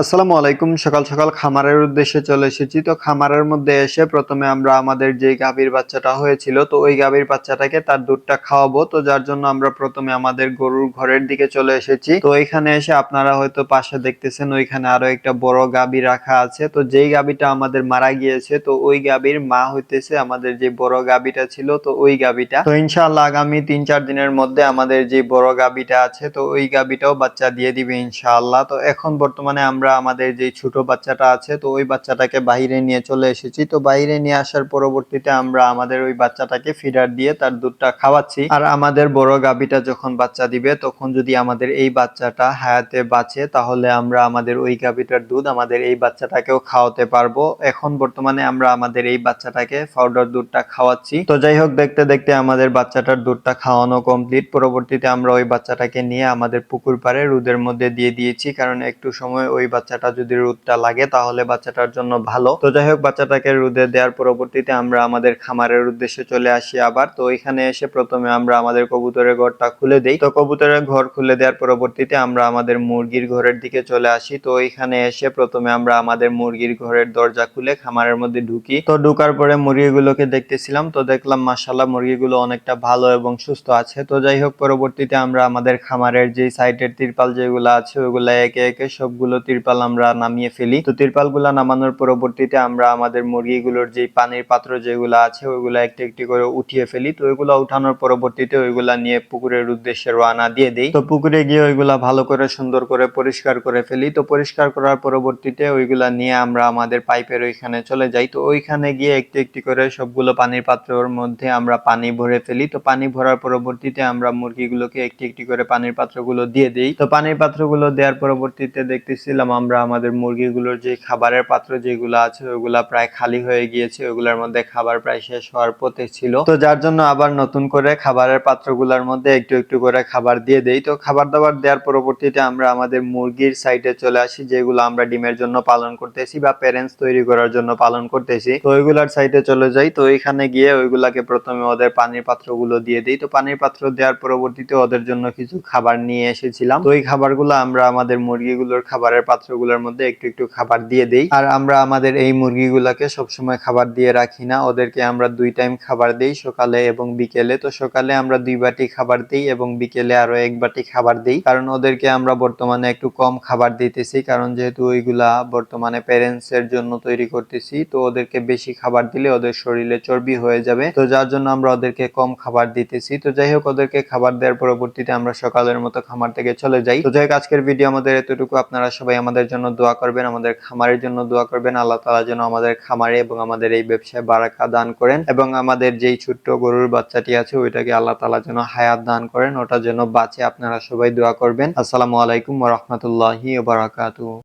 আসসালামু আলাইকুম, সকাল সকাল খামারের উদ্দেশ্যে চলে এসেছি। তো খামারের মধ্যে এসে প্রথমে আমরা আমাদের যে গাভীর বাচ্চাটা হয়েছিল, তো ওই গাভীর বাচ্চাটাকে তার দুধটা খাওয়াবো। তো যার জন্য আমরা প্রথমে আমাদের গরুর ঘরের দিকে চলে এসেছি। তো এখানে এসে আপনারা হয়তো পাশে দেখতেছেন, ওইখানে আরও একটা বড় গাভী রাখা আছে। তো যেই গাভীটা আমাদের মারা গিয়েছে, তো ওই গাভীর মা হইতেছে আমাদের যে বড় গাভীটা ছিল, তো ওই গাভীটা। তো ইনশাআল্লাহ আগামী তিন চার দিনের মধ্যে আমাদের যে বড় গাভীটা আছে, তো ওই গাভীটাও বাচ্চা দিয়ে দিবে ইনশাআল্লাহ। তো এখন বর্তমানে আমরা আমাদের যে ছোট বাচ্চাটা আছে, তো ওই বাচ্চাটাকে বাইরে নিয়ে চলে এসেছি। তো বাইরে নিয়ে আসার পরবর্তীতে আমরা আমাদের ওই বাচ্চাটাকে ফিডার দিয়ে তার দুধটা খাওয়াচ্ছি। আর আমাদের বড় গাভীটা যখন বাচ্চা দিবে, তখন যদি আমাদের এই বাচ্চাটা হায়াতে বাঁচে, তাহলে আমরা আমাদের ওই গাভীটার দুধ আমাদের এই বাচ্চাটাকেও খাওয়াতে পারব। এখন বর্তমানে আমরা আমাদের এই বাচ্চাটাকে পাউডার দুধটা খাওয়াচ্ছি। তো যাই হোক, দেখতে দেখতে আমাদের বাচ্চাটার দুধটা খাওয়ানো কমপ্লিট। পরবর্তীতে আমরা ওই বাচ্চাটাকে নিয়ে আমাদের পুকুর পাড়ে রোদের মধ্যে দিয়ে দিয়েছি, কারণ একটু সময় ওই বাচ্চাটা যদি রোদটা লাগে, তাহলে বাচ্চাটার জন্য ভালো। তো যাই হোক, বাচ্চাটাকে রোদে দেওয়ার পরবর্তীতে আমরা আমাদের খামারের উদ্দেশ্যে চলে আসি আবার। তো এখানে এসে প্রথমে আমরা আমাদের কবুতরের ঘরটা খুলে দেই। তো কবুতরের ঘর খুলে দেওয়ার পরবর্তীতে আমরা আমাদের মুরগির ঘরের দিকে চলে আসি। তো এখানে এসে প্রথমে আমরা আমাদের মুরগির ঘরের দরজা খুলে খামারের মধ্যে ঢুকি। তো ঢুকার পরে মুরগিগুলোকে দেখতেছিলাম। তো দেখলাম মাসাল্লাহ মুরগিগুলো অনেকটা ভালো এবং সুস্থ আছে। তো যাই হোক, পরবর্তীতে আমরা আমাদের খামারের যে সাইডের তিরপাল যেগুলো আছে, ওগুলা একে একে সবগুলো তিরপাল আমরা নামিয়ে ফেলি। তো তিরপালগুলা নামানোর পরবর্তীতে আমরা আমাদের মুরগিগুলোর যে পানির পাত্র যেগুলো আছে, ওইগুলা একটি একটি করে উঠিয়ে ফেলি। তো ওইগুলা উঠানোর পরবর্তীতে ওইগুলা নিয়ে পুকুরের উদ্দেশ্যে রওনা দিয়ে দেই। তো পুকুরে গিয়ে ওইগুলা ভালো করে সুন্দর করে পরিষ্কার করে ফেলি। তো পরিষ্কার করার পরবর্তীতে ওইগুলা নিয়ে আমরা আমাদের পাইপের ওইখানে চলে যাই। তো ওইখানে গিয়ে একটি একটি করে সবগুলো পানির পাত্রের মধ্যে আমরা পানি ভরে ফেলি। তো পানি ভরার পরবর্তীতে আমরা মুরগিগুলোকে একটি একটি করে পানির পাত্রগুলো দিয়ে দিই। তো পানির পাত্রগুলো দেওয়ার পরবর্তীতে দেখতেছিলাম আমরা আমাদের মুরগিগুলোর যে খাবারের পাত্র যেগুলো আছে, ওগুলা প্রায় খালি হয়ে গিয়েছে, ওগুলোর মধ্যে খাবার প্রায় শেষ হওয়ার পথে ছিল। তো যার জন্য আবার নতুন করে খাবারের পাত্রগুলোর মধ্যে একটু একটু করে খাবার দিয়ে দেই। তো খাবার দাবার দেওয়ার পরবর্তীতে আমরা আমাদের মুরগির সাইডে চলে আসি, যেগুলো আমরা ডিমের জন্য পালন করতেছি বা প্যারেন্টস তৈরি করার জন্য পালন করতেছি। তো ওইগুলার সাইডে চলে যাই। তো এখানে গিয়ে ওইগুলাকে প্রথমে ওদের পানির পাত্রগুলো দিয়ে দিই। তো পানির পাত্র দেওয়ার পরবর্তীতে ওদের জন্য কিছু খাবার নিয়ে এসেছিলাম। তো ওই খাবারগুলো আমরা আমাদের মুরগিগুলোর খাবারের পাত্রগুলোর মধ্যে একটু একটু খাবার দিয়ে দেই। আর আমরা আমাদের এই মুরগিগুলোকে সবসময় খাবার দিয়ে রাখি না। ওদেরকে আমরা দুই টাইম খাবার দেই সকালে এবং বিকেলে। তো সকালে আমরা দুই বাটি খাবার দিই এবং বিকেলে আরও এক বাটি খাবার দিই। কারণ ওদেরকে আমরা বর্তমানে একটু কম খাবার দিতেছি। কারণ যেহেতু ওইগুলা বর্তমানে প্যারেন্টস এর জন্য তৈরি করতেছি, তো ওদেরকে বেশি খাবার দিলে ওদের শরীরে চর্বি হয়ে যাবে। তো যার জন্য আমরা ওদেরকে কম খাবার দিতেছি। তো যাই হোক, ওদেরকে খাবার দেওয়ার পরবর্তীতে আমরা সকালের মতো খামার থেকে চলে যাই। তো যাই হোক, আজকের ভিডিও আমাদের এতটুকু। আপনারা সবাই আমাদের জন্য দোয়া করবেন, আমাদের খামারের জন্য দোয়া করবেন। আল্লাহ তালা যেন আমাদের খামারে এবং আমাদের এই ব্যবসায় বারাকা দান করেন এবং আমাদের যেই ছোট্ট গরুর বাচ্চাটি আছে, ওইটাকে আল্লাহ তালা যেন হায়াত দান করেন, ওটা যেন বাঁচে। আপনারা সবাই দোয়া করবেন। আসসালামু আলাইকুম রহমতুল্লাহি বারাকাতু